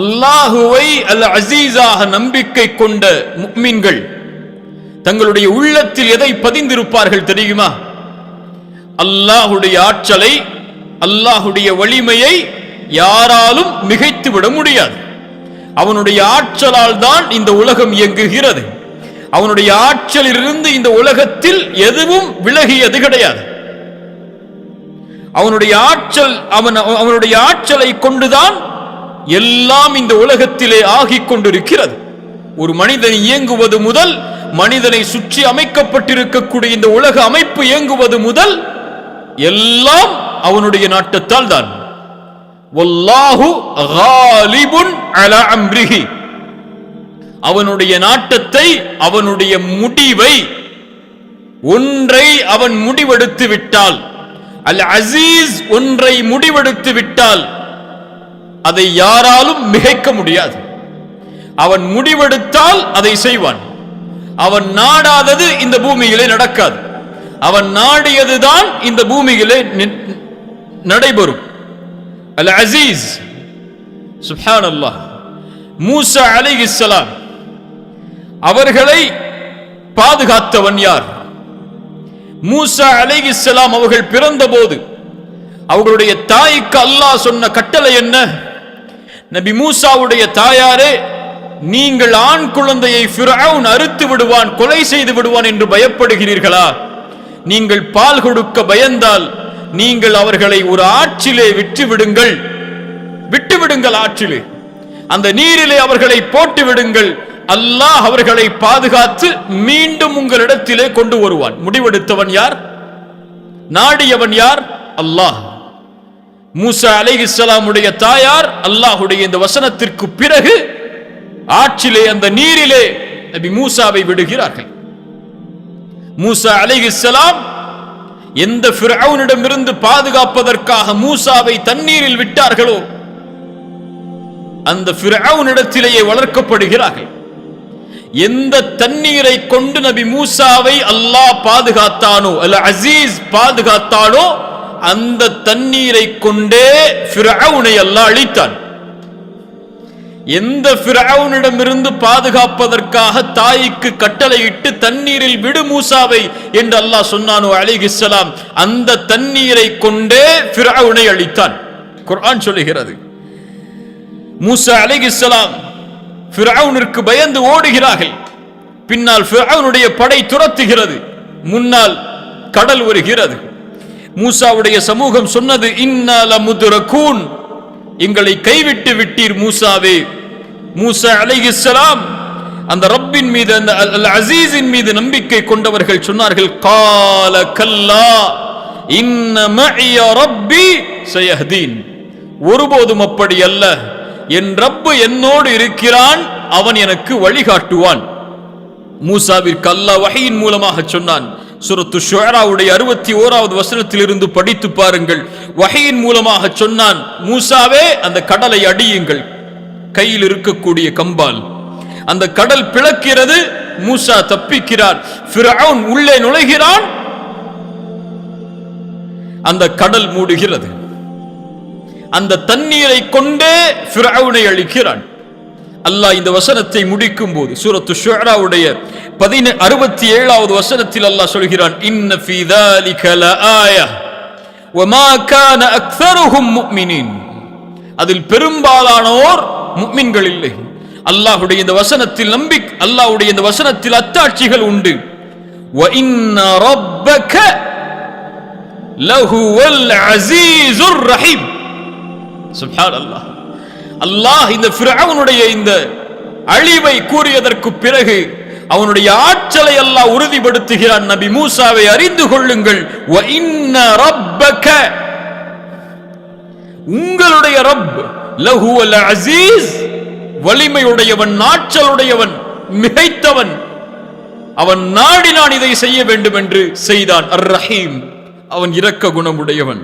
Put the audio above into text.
அல்லாஹுவை அல்ல அசீஸாக நம்பிக்கை கொண்ட முக்மீன்கள். தங்களுடைய உள்ளத்தில் எதை பதிந்திருப்பார்கள் தெரியுமா? அல்லாஹுடைய ஆற்றலை அல்லாஹுடைய வலிமையை யாராலும் மிகைத்து விட முடியாது. அவனுடைய ஆற்றலால் தான் இந்த உலகம் இயங்குகிறது. அவனுடைய ஆற்றலிலிருந்து இந்த உலகத்தில் எதுவும் விலகியது கிடையாது. அவனுடைய ஆற்றல் அவன் அவனுடைய ஆற்றலை கொண்டுதான் எல்லாம் இந்த உலகத்திலே ஆகிக் கொண்டிருக்கிறது. ஒரு மனிதன் இயங்குவது முதல் மனிதனை சுற்றி அமைக்கப்பட்டிருக்கக்கூடிய இந்த உலக அமைப்பு இயங்குவது முதல் எல்லாம் அவனுடைய நாட்டத்தால் தான் வல்லாஹு காலிபுன் அம்ரிஹி. அவனுடைய நாட்டத்தை அவனுடைய முடிவை ஒன்றை அவன் முடிவெடுத்து விட்டால் அல் அசீஸ் ஒன்றை முடிவெடுத்து விட்டால் அதை யாராலும் மிகைக்க முடியாது. அவன் முடிவெடுத்தால் அதை செய்வான். அவன் நாடாதது இந்த பூமியிலே நடக்காது. அவன் நாடியதுதான் இந்த பூமியிலே நி- நடைபெறும். அல் அசீஸ் சுஹான் அல்லாஹ் மூசா அலைஹிஸ்ஸலாம் அவர்களை பாதுகாத்தவன் யார்? மூசா அலைஹிஸ்ஸலாம் அவர்கள் பிறந்தபோது அவர்களுடைய தாய்க்கு அல்லாஹ் சொன்ன கட்டளை என்ன? நபி மூசாவுடைய தாயாரே நீங்கள் ஆண் குழந்தையை ஃபிரௌன் அறுத்து விடுவான் கொலை செய்து விடுவான் என்று பயப்படுகிறீர்களா? நீங்கள் பால் கொடுக்க பயந்தால் நீங்கள் அவர்களை ஒரு ஆற்றிலே விட்டு விடுங்கள். விட்டு விடுங்கள் ஆற்றிலே. அந்த நீரிலே அவர்களை போட்டு விடுங்கள். அல்லாஹ் அவர்களை பாதுகாத்து மீண்டும் உங்களிடத்திலே கொண்டு வருவான். முடிவெடுத்தவன் யார்? நாடியவன் யார்? அல்லாஹ். மூசா அலைஹிஸ்ஸலாமுடைய தாயார் அல்லாஹுடைய இந்த வசனத்திற்கு பிறகு ஆற்றிலே அந்த நீரிலே நபி மூசாவை விடுகிறார்கள். மூசா அலைஹிஸ்ஸலாம் எந்த ஃபிரௌனிடமிருந்து பாதுகாப்பதற்காக மூசாவை தண்ணீரில் விட்டார்களோ அந்த ஃபிரௌனிடத்திலேயே வளர்க்கப்படுகிறார்கள். எந்த தண்ணீரை கொண்டு நபி மூசாவை அல்லாஹ் பாதுகாத்தானோ அல்ல அசீஸ் பாதுகாத்தானோ அந்த தண்ணீரை கொண்டே பிரவுனை அல்லா அழித்தான். எந்த ஃபிரௌனிடமிருந்து பாதுகாப்பதற்காக தாய்க்கு கட்டளையிட்டு தண்ணீரில் விடு மூசாவை என்று அல்லாஹ் சொன்னானோ அலைஹிஸ்ஸலாம் அந்த தண்ணீரை கொண்டே ஃபிரௌனை அழித்தான். குர்ஆன் சொல்லுகிறது மூசா அலைஹிஸ்ஸலாம் ஃபிரௌனிற்கு பயந்து ஓடுகிறார்கள். பின்னால் ஃபிரௌனுடைய படை துரத்துகிறது. முன்னால் கடல் வருகிறது மூசாவுடைய சமூகம் சொன்னது இன்னால முதுரகூன் எங்களை கைவிட்டு விட்டீர் மூசாவே. மூசா அலைஹிஸ்ஸலாம் அந்த ரப்பின் மீது அந்த அல் அசீஸின் மீது நம்பிக்கை கொண்டவர்கள் சொன்னார்கள் கால கல்லா இன்ன ரப்பி சயஹதீன். ஒருபோதும் அப்படி அல்ல. என் ரப்பு என்னோடு இருக்கிறான் அவன் எனக்கு வழிகாட்டுவான். மூசாவிற்கு அல்லாஹ் வகையின் மூலமாக சொன்னான் சுரத்து ஷோராவுடைய அறுபத்தி ஓராவது வசனத்திலிருந்து படித்து பாருங்கள். வகையின் மூலமாக சொன்னான் மூசாவே அந்த கடலை அடியுங்கள். கையில் இருக்கக்கூடிய கம்பால். அந்த கடல் பிளக்கிறது மூசா தப்பிக்கிறார். ஃபிரௌன் உள்ளே நுழைகிறான். அந்த கடல் மூடுகிறது. அந்த தண்ணீரை கொண்டே ஃபிரௌனை அழிக்கிறான். அல்லாஹ் இந்த வசனத்தை முடிக்கும் போது சூரத்து ஷுஅராவுடைய பதினே அறுபத்தி ஏழாவது வசனத்தில் அல்லாஹ் சொல்கிறான் இன்ன ஃபீ தாலிக லஆயா வமா கான அக்ஸருஹும் முஃமினீன். அதில் பெரும்பாலானோர் முஃமின்கள் இல்லை. அல்லாஹ்வுடைய இந்த வசனத்தில் நம்பி அல்லாஹ்வுடைய இந்த வசனத்தில் அத்தாட்சிகள் உண்டு. வ இன்ன ரப்பக லஹுவல் அஸீஸுர் ரஹீம். சுப்ஹானல்லாஹ். அல்லாஹ் இந்த ஃபிரௌனுடைய இந்த அழிவை கூறியதற்கு பிறகு அவனுடைய ஆற்றலை எல்லாம் உறுதிப்படுத்துகிறான். நபி மூசாவை அறிந்து கொள்ளுங்கள். வ இன்ன உங்களுடைய ரப் லஹுவல் அசீஸ் வலிமையுடையவன் ஆற்றலுடையவன் மிகைத்தவன். அவன் நாடினான் இதை செய்ய வேண்டும் என்று செய்தான். அர் ரஹீம் அவன் இரக்க குணமுடையவன்.